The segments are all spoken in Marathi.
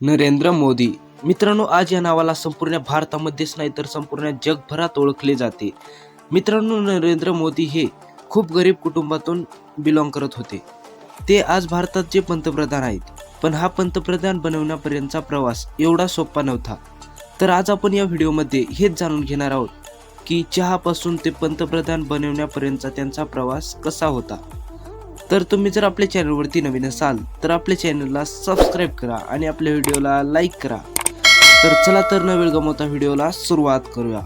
नरेंद्र मोदी. मित्रांनो आज या नावाला संपूर्ण भारतामध्येच नाही तर संपूर्ण जगभरात ओळखले जाते. मित्रांनो नरेंद्र मोदी हे खूप गरीब कुटुंबातून बिलॉंग करत होते. ते आज भारताचे पंतप्रधान आहेत पण हा पंतप्रधान बनवण्यापर्यंतचा प्रवास एवढा सोपा नव्हता. तर आज आपण या व्हिडिओमध्ये हेच जाणून घेणार आहोत की चहापासून ते पंतप्रधान बनवण्यापर्यंतचा त्यांचा प्रवास कसा होता. तर तुम्ही जर आपल्या चॅनलवरती नवीन असाल तर आपल्या चॅनलला सबस्क्राईब करा आणि आपल्या व्हिडिओला लाईक करा. तर चला तर न वेळ गमवता व्हिडिओला सुरुवात करूया.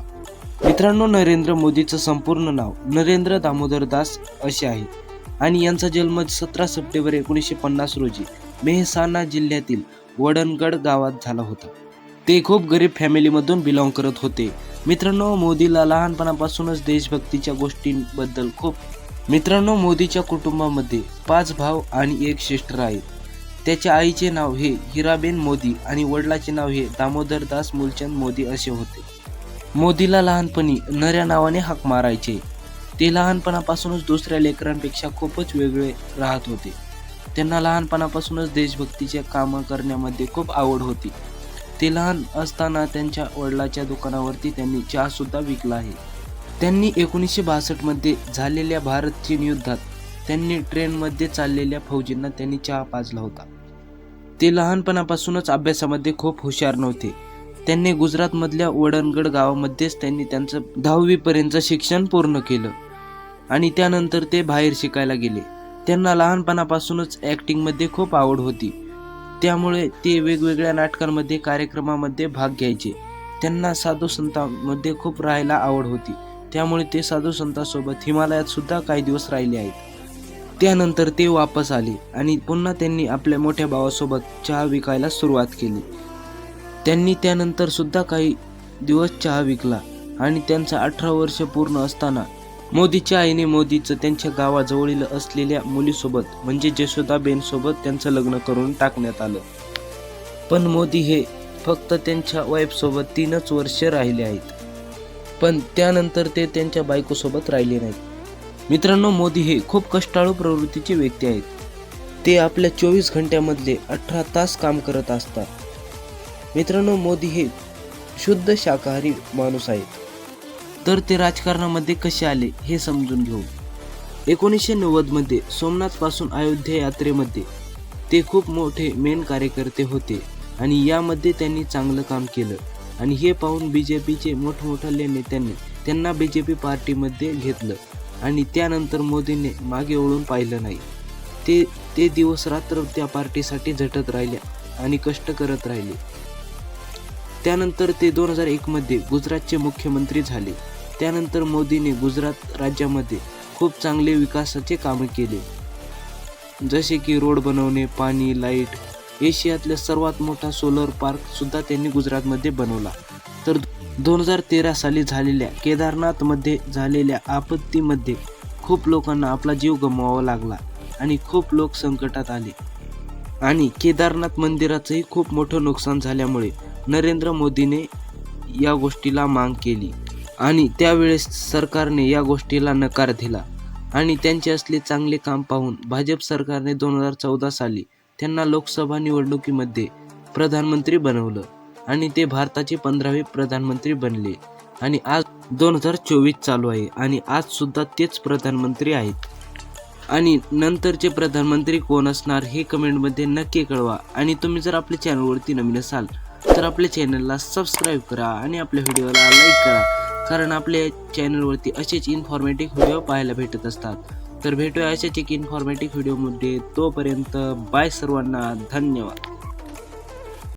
मित्रांनो नरेंद्र मोदीचं संपूर्ण नाव नरेंद्र दामोदर दास असे आहे. आणि यांचा जन्म सतरा सप्टेंबर एकोणीसशे पन्नास रोजी मेहसाणा जिल्ह्यातील वडनगड गावात झाला होता. ते खूप गरीब फॅमिलीमधून बिलॉंग करत होते. मित्रांनो मोदीला लहानपणापासूनच देशभक्तीच्या गोष्टींबद्दल खूप मित्रांनो मोदीच्या कुटुंबामध्ये पाच भाव आणि एक सिस्टर आहेत त्याच्या आईचे नाव हे हिराबेन मोदी आणि वडिलाचे नाव हे दामोदर दास मूलचंद मोदी असे होते. मोदीला लहानपणी नऱ्या नावाने हाक मारायचे. ते लहानपणापासूनच दुसऱ्या लेकरांपेक्षा खूपच वेगळे राहत होते. त्यांना लहानपणापासूनच देशभक्तीचे कामं करण्यामध्ये खूप आवड होती. ते लहान असताना त्यांच्या वडिलाच्या दुकानावरती त्यांनी चहासुद्धा विकला आहे. त्यांनी एकोणीसशे बासष्टमध्ये झालेल्या भारत चीन युद्धात त्यांनी ट्रेनमध्ये चाललेल्या फौजींना त्यांनी चहा पाजला होता. ते लहानपणापासूनच अभ्यासामध्ये खूप हुशार नव्हते. त्यांनी गुजरातमधल्या वडनगड गावामध्येच त्यांनी त्यांचं दहावीपर्यंतचं शिक्षण पूर्ण केलं आणि त्यानंतर ते बाहेर शिकायला गेले. त्यांना लहानपणापासूनच ॲक्टिंगमध्ये खूप आवड होती. त्यामुळे ते वेगवेगळ्या नाटकांमध्ये कार्यक्रमामध्ये भाग घ्यायचे. त्यांना साधू संतांमध्ये खूप राहायला आवड होती. त्यामुळे ते साधू संतांसोबत हिमालयात सुद्धा काही दिवस राहिले आहेत. त्यानंतर ते वापस आले आणि पुन्हा त्यांनी आपल्या मोठ्या भावासोबत चहा विकायला सुरुवात केली. त्यांनी त्यानंतर सुद्धा काही दिवस चहा विकला आणि त्यांचा अठरा वर्ष पूर्ण असताना मोदीच्या आईने मोदीचं त्यांच्या गावाजवळील असलेल्या मुलीसोबत म्हणजे जशोदाबेनसोबत त्यांचं लग्न करून टाकण्यात आलं. पण मोदी हे फक्त त्यांच्या वाईफसोबत तीनच वर्ष राहिले आहेत. पण त्यानंतर ते त्यांच्या बायकोसोबत राहिले नाहीत. मित्रांनो मोदी हे खूप कष्टाळू प्रवृत्तीचे व्यक्ती आहेत. ते आपल्या चोवीस घंट्यामधले अठरा तास काम करत असतात. मित्रांनो मोदी हे शुद्ध शाकाहारी माणूस आहेत. तर ते राजकारणामध्ये कसे आले हे समजून घेऊ. एकोणीसशे नव्वदमध्ये सोमनाथपासून अयोध्या यात्रेमध्ये ते खूप मोठे मेन कार्यकर्ते होते आणि यामध्ये त्यांनी चांगलं काम केलं. आणि हे पाहून बी जे पीचे मोठमोठ्या नेत्यांनी त्यांना बी जे पी पार्टीमध्ये घेतलं. आणि त्यानंतर मोदींनी मागे वळून पाहिलं नाही. ते ते दिवस रात्र त्या पार्टीसाठी झटत राहिले आणि कष्ट करत राहिले. त्यानंतर ते दोन हजार एकमध्ये गुजरातचे मुख्यमंत्री झाले. त्यानंतर मोदीने गुजरात राज्यामध्ये खूप चांगले विकासाचे कामे केले. जसे की रोड बनवणे पाणी लाइट एशियातल्या सर्वात मोठा सोलर पार्क सुद्धा त्यांनी गुजरातमध्ये बनवला. तर दोन हजार तेरा साली झालेल्या केदारनाथमध्ये झालेल्या आपत्तीमध्ये खूप लोकांना आपला जीव गमवावा लागला आणि खूप लोक संकटात आले. आणि केदारनाथ मंदिराचंही खूप मोठं नुकसान झाल्यामुळे नरेंद्र मोदीने या गोष्टीला मांग केली आणि त्यावेळेस सरकारने या गोष्टीला नकार दिला. आणि त्यांचे असले चांगले काम पाहून भाजप सरकारने दोन हजार चौदा साली त्यांना लोकसभा निवडणुकीमध्ये प्रधानमंत्री बनवलं आणि ते भारताचे पंधरावे प्रधानमंत्री बनले. आणि आज दोन हजार चोवीस चालू आहे आणि आज सुद्धा तेच प्रधानमंत्री आहेत. आणि नंतरचे प्रधानमंत्री कोण असणार हे कमेंटमध्ये नक्की कळवा. आणि तुम्ही जर आपल्या चॅनलवरती नवीन असाल तर आपल्या चॅनलला सबस्क्राईब करा आणि आपल्या व्हिडिओला लाईक करा. कारण आपल्या चॅनलवरती असेच इन्फॉर्मेटिव्ह व्हिडिओ पाहायला भेटत असतात. तर भेटूया अशाच एक इन्फॉर्मेटिव्ह व्हिडिओमध्ये तोपर्यंत बाय सर्वांना धन्यवाद.